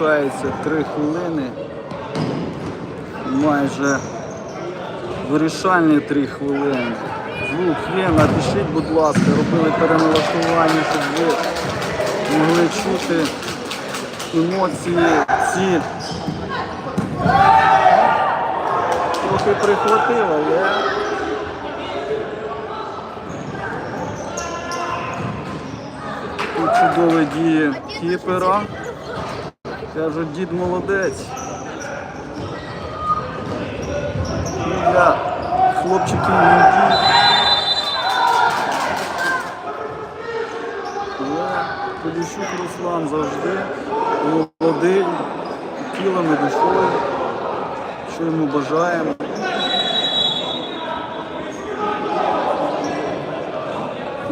залишається 3 хвилини. Майже вирішальні 3 хвилини. Звук є, напишіть, будь ласка, робили переналаштування, щоб ви могли чути емоції ці. Трохи прихватило, але тут чудові дії кіпера. Кажуть, дід молодець. Ну, Для хлопчиків він дід. Але Поліщук Руслан завжди молодий, тілом і душою, що йому бажаємо.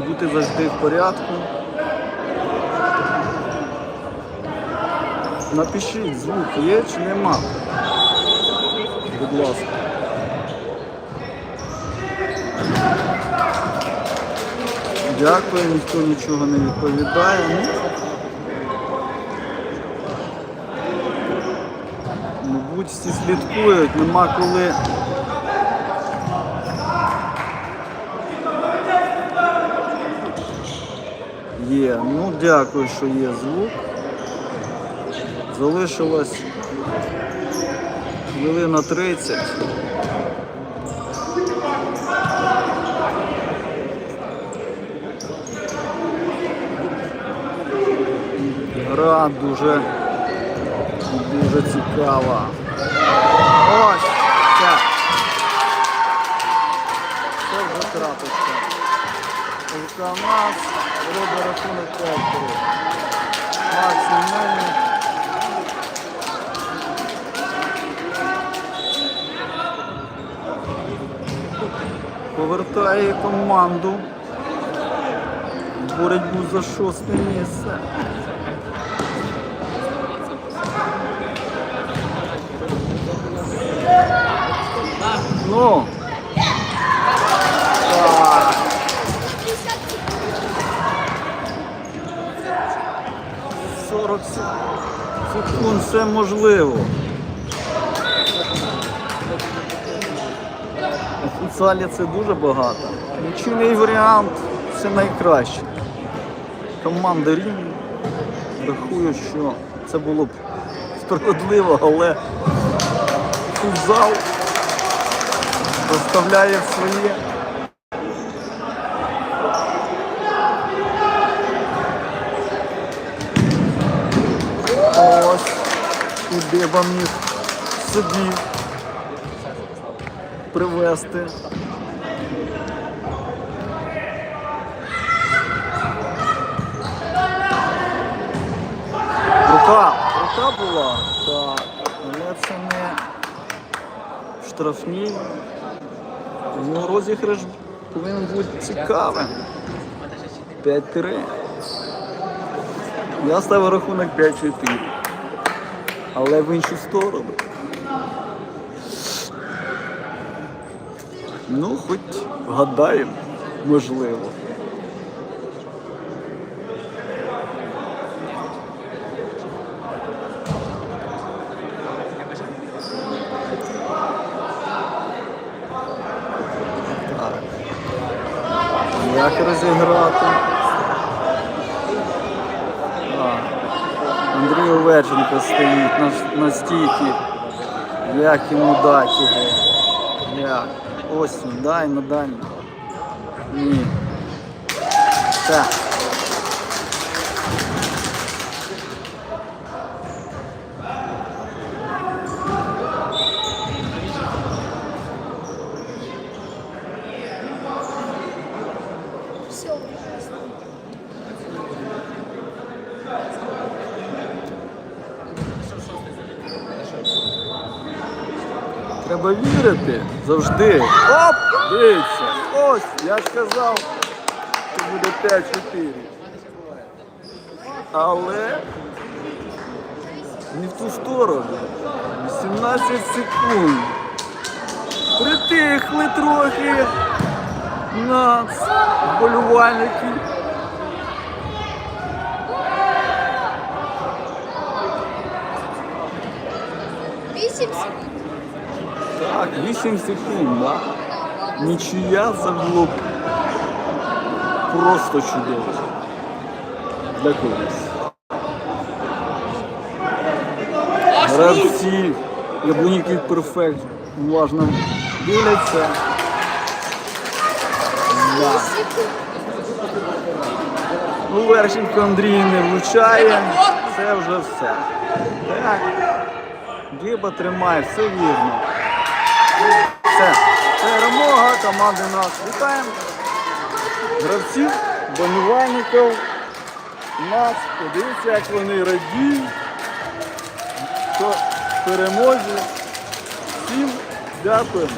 Бути завжди в порядку. Напишіть, звук є чи нема. Будь ласка. Дякую, ніхто нічого не відповідає. Мабуть, всі слідкують, нема коли. Є. Ну, дякую, що є звук. Залишилось хвилина 30. Гра дуже, дуже цікава. Ось це. Це вже. ЛК нас робить рахунок 5 Максим Повертає команду боротьбу за шосте місце. Ну. Сорок секунд все можливо. Футзалі це дуже багато. Нічийний варіант це найкраще. Команда рівні. Рахую, що це було б справедливо, але футзал розставляє своє. Ось, куди вам собі привезти. Рука, рука була, так, але це не штрафні. Тому розіграш повинен бути цікавим. 5-3. Я ставив рахунок 5-4. Але в іншу сторону. Ну, хоч гадаємо, можливо. Як розіграти? Андрій Овеченко стоїть на, на стійці. Як йому дати його? Як? Ось дай на дальню. Ні. Так. Треба вірити завжди. Оп! Дивіться. Ось, я ж казав, що буде 5-4. Але не в ту сторону. 18 секунд. Притихли трохи нас, вболівальники. 8 секунд. Так, 8 секунд, да? Нічия було просто чудово. Для когось. Гравці Яблунівки перфект уважно дивляться. Да. Ну, Лерченко Андрій не влучає. Це вже все. Так. Гіба тримає, все вірно. Все. Перемога команди нас. Вітаємо. Гравців, болівальників. Нас. Подивіться, як вони радіють. Що перемозі. Всім дякуємо.